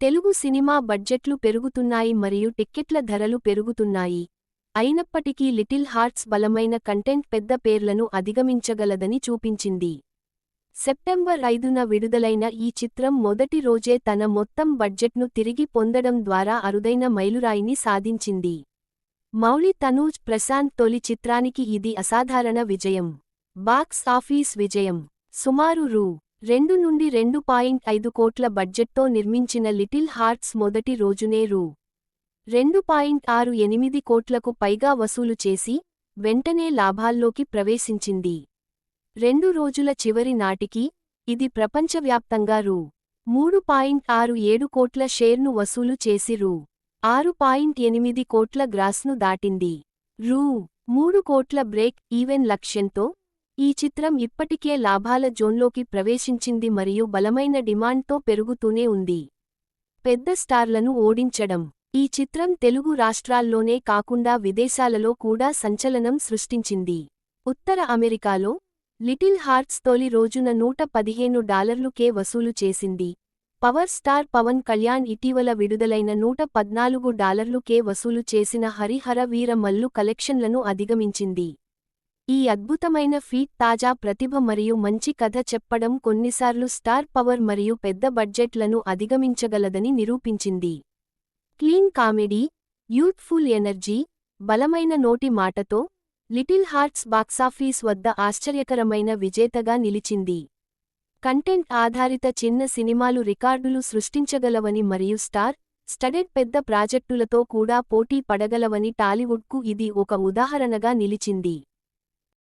Telugu cinema బడ్జెట్లు పెరుగుతున్నాయి మరియు టిక్కెట్ల ధరలు పెరుగుతున్నాయి. అయినప్పటికీ లిటిల్ హార్ట్స్ బలమైన కంటెంట్ పెద్ద పేర్లను అధిగమించగలదని చూపించింది. సెప్టెంబర్ ఐదున విడుదలైన ఈ చిత్రం మొదటి రోజే తన మొత్తం బడ్జెట్ను తిరిగి పొందడం ద్వారా అరుదైన మైలురాయిని సాధించింది. మౌళి తనూజ్ ప్రశాంత్ తొలి చిత్రానికి ఇది అసాధారణ విజయం. బాక్స్ ఆఫీస్ విజయం. సుమారు రూ. రెండు నుండి రెండు పాయింట్ ఐదు కోట్ల బడ్జెట్తో నిర్మించిన లిటిల్ హార్ట్స్ మొదటి రోజునే రూ. రెండు పాయింట్ ఆరు ఎనిమిది కోట్లకు పైగా వసూలు చేసి వెంటనే లాభాల్లోకి ప్రవేశించింది. రెండు రోజుల చివరి నాటికి ఇది ప్రపంచవ్యాప్తంగా రూ. మూడు పాయింట్ ఆరు ఏడు కోట్ల షేర్ను వసూలు చేసి రూ. ఆరు పాయింట్ ఎనిమిది కోట్ల గ్రాస్ను దాటింది. రూ. మూడు కోట్ల బ్రేక్ ఈవెన్ లక్ష్యంతో ఈ చిత్రం ఇప్పటికే లాభాల జోన్లోకి ప్రవేశించింది మరియు బలమైన డిమాండ్తో పెరుగుతూనే ఉంది. పెద్ద స్టార్లను ఓడించడం. ఈ చిత్రం తెలుగు రాష్ట్రాల్లోనే కాకుండా విదేశాలలో కూడా సంచలనం సృష్టించింది. ఉత్తర అమెరికాలో లిటిల్ హార్ట్స్ తొలి రోజున నూట పదిహేను డాలర్లుకే వసూలు చేసింది. పవర్ స్టార్ పవన్ కళ్యాణ్ ఇటీవల విడుదలైన నూట పద్నాలుగు డాలర్లుకే వసూలు చేసిన హరిహర వీర మల్లు కలెక్షన్లను అధిగమించింది. ఈ అద్భుతమైన ఫీట్ తాజా ప్రతిభ మరియు మంచి కథ చెప్పడం కొన్నిసార్లు స్టార్ పవర్ మరియు పెద్ద బడ్జెట్లను అధిగమించగలదని నిరూపించింది. క్లీన్ కామెడీ యూత్ఫుల్ ఎనర్జీ బలమైన నోటి మాటతో లిటిల్ హార్ట్స్ బాక్సాఫీస్ వద్ద ఆశ్చర్యకరమైన విజేతగా నిలిచింది. కంటెంట్ ఆధారిత చిన్న సినిమాలు రికార్డులు సృష్టించగలవని మరియు స్టార్ స్టడెడ్ పెద్ద ప్రాజెక్టులతో కూడా పోటీ పడగలవని టాలీవుడ్కు ఇది ఒక ఉదాహరణగా నిలిచింది.